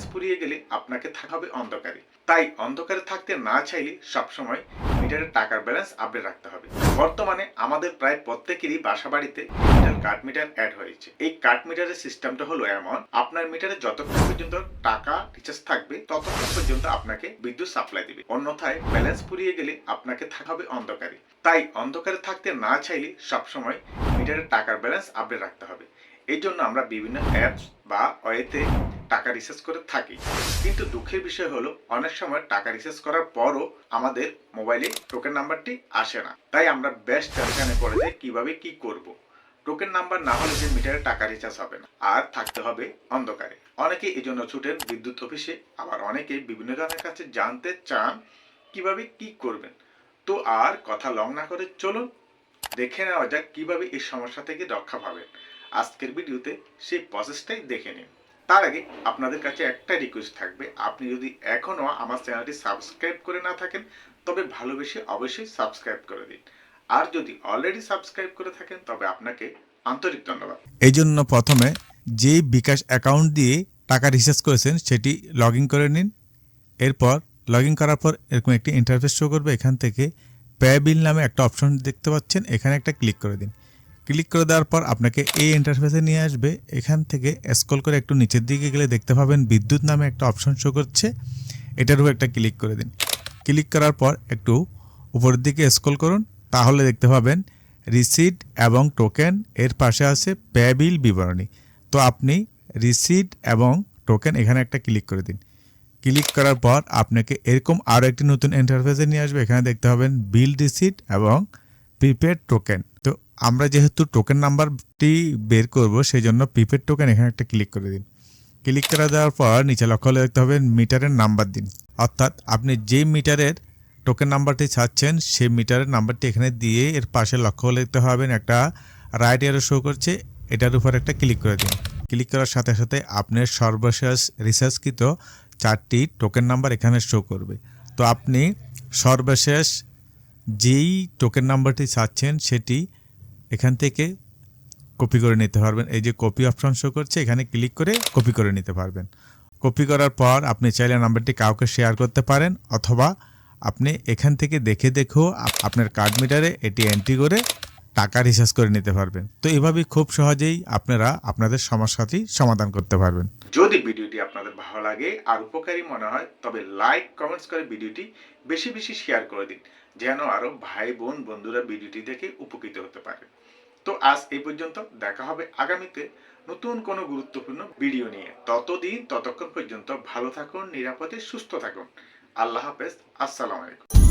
Balance ফুরিয়ে গেলে আপনাকে থাকা হবে অন্ধকারে। তাই অন্ধকারে থাকতে না চাইলে সবসময় মিটারের টাকার ব্যালেন্স আপডেট রাখতে হবে। বর্তমানে আমাদের প্রায় প্রত্যেকেরই বাসা বাড়িতে ডিজিটাল কার্ড মিটার অ্যাড হয়েছে। এই কার্ড মিটারের সিস্টেমটা হলো এমন, আপনার মিটারে যতক্ষণ পর্যন্ত টাকা রিচার্জ থাকবে, ততক্ষণ পর্যন্ত আপনাকে বিদ্যুৎ সাপ্লাই দিবে। অন্যথায় ব্যালেন্স ফুরিয়ে গেলে আপনাকে থাকা হবে অন্ধকারে। তাই অন্ধকারে থাকতে না চাইলে সবসময় মিটারের টাকার ব্যালেন্স আপডেট রাখতে হবে। এই জন্য আমরা বিভিন্ন অ্যাপস বা ওয়েতে টাকা রিচার্জ করে থাকি। কিন্তু দুঃখের বিষয় হলো, অনেক সময় টাকা রিচার্জ করার পরও আমাদের মোবাইলে টোকেন নাম্বারটি আসে না। তাই আমরা বেশ টেনশনে পড়ে যাই কীভাবে কি করব। টোকেন নাম্বার না হলে যে মিটারে টাকা রিচার্জ হবে না, আর থাকতে হবে অন্ধকারে। অনেকে এই জন্য ছুটেন বিদ্যুৎ অফিসে, আবার অনেকে বিভিন্ন জনের কাছে জানতে চান কীভাবে কি করবেন। তো আর কথা লং না করে চলুন, দেখে নেওয়া যাক কীভাবে এই সমস্যা থেকে রক্ষা পাবেন। আজকের ভিডিওতে সেই প্রসেসটাই দেখে নিন। তার আগে আপনাদের কাছে একটা রিকোয়েস্ট থাকবে। আপনি যদি এখনও আমার চ্যানেলটি সাবস্ক্রাইব করে না থাকেন, তবে ভালোবেসে অবশ্যই সাবস্ক্রাইব করে দিন। আর যদি অলরেডি সাবস্ক্রাইব করে থাকেন, তবে আপনাকে আন্তরিক ধন্যবাদ। এই জন্য প্রথমে যে বিকাশ অ্যাকাউন্ট দিয়ে টাকা রিচার্জ করেছেন, সেটি লগ ইন করে নিন। এরপর লগ ইন করার পর এরকম একটি ইন্টারফেস শো করবে। এখান থেকে পে বিল নামে একটা অপশন দেখতে পাচ্ছেন। এখানে একটা ক্লিক করে দিন। ক্লিক করে দেওয়ার পর আপনাকে এই ইন্টারফেসে নিয়ে আসবে। এখান থেকে স্ক্রল করে একটু নিচের দিকে গেলে দেখতে পাবেন বিদ্যুৎ নামে একটা অপশন শো করছে। এটার উপর একটা ক্লিক করে দিন। ক্লিক করার পর একটু উপরের দিকে স্ক্রল করুন। তাহলে দেখতে পাবেন রিসিট এবং টোকেন এর পাশে আছে পে বিল বিবরণী। তো আপনি রিসিট এবং টোকেন এখানে একটা ক্লিক করে দিন। ক্লিক করার পর আপনাকে এরকম আরও একটি নতুন ইন্টারফেসে নিয়ে আসবে। এখানে দেখতে পাবেন বিল রিসিট এবং প্রিপেড টোকেন তো আমরা যেহেতু টোকেন নাম্বারটি বের করব সেই জন্য প্রিপেড টোকেন এখানে একটা ক্লিক করে দিন। ক্লিক করে দেওয়ার পর নিচে লক্ষ্য দেখতে হবে মিটারের নাম্বার দিন। অর্থাৎ আপনি যে মিটারের টোকেন নাম্বারটি ছাড়ছেন সেই মিটারের নাম্বারটি এখানে দিয়ে এর পাশে লক্ষ্য হলে দেখতে পাবেন একটা রাইট এরো শো করছে, এটার উপর একটা ক্লিক করে দিন। ক্লিক করার সাথে সাথে আপনার সর্বশেষ রিসার্চকৃত চারটি টোকেন নাম্বার এখানে শো করবে। তো আপনি সর্বশেষ যেই টোকেন নাম্বারটি চাচ্ছেন, সেটি এখান থেকে কপি করে নিতে পারবেন। এই যে কপি অপশন শো করছে, এখানে ক্লিক করে কপি করে নিতে পারবেন। কপি করার পর আপনি চাইলে নাম্বারটি কাউকে শেয়ার করতে পারেন, অথবা আপনি এখান থেকে দেখে দেখেও আপনার কার্ড মিটারে এটি এন্ট্রি করে টাকা রিচার্জ করে নিতে পারবেন। তো এভাবে খুব সহজেই আপনারা আপনাদের সমস্যাটি সমাধান করতে পারবেন। যদি ভিডিওটি আপনাদের ভালো লাগে আর উপকারী মনে হয়, তবে লাইক কমেন্টস করে ভিডিওটি বেশি বেশি শেয়ার করে দিন, যেন আরও ভাই, বোন, বন্ধুরা ভিডিওটি দেখে উপকৃত হতে পারে। তো আজ এই পর্যন্ত, দেখা হবে আগামীতে নতুন কোনো গুরুত্বপূর্ণ ভিডিও নিয়ে। ততদিন, ততক্ষণ পর্যন্ত ভালো থাকুন, নিরাপদে, সুস্থ থাকুন। আল্লাহ হাফেজ, আসসালামু আলাইকুম।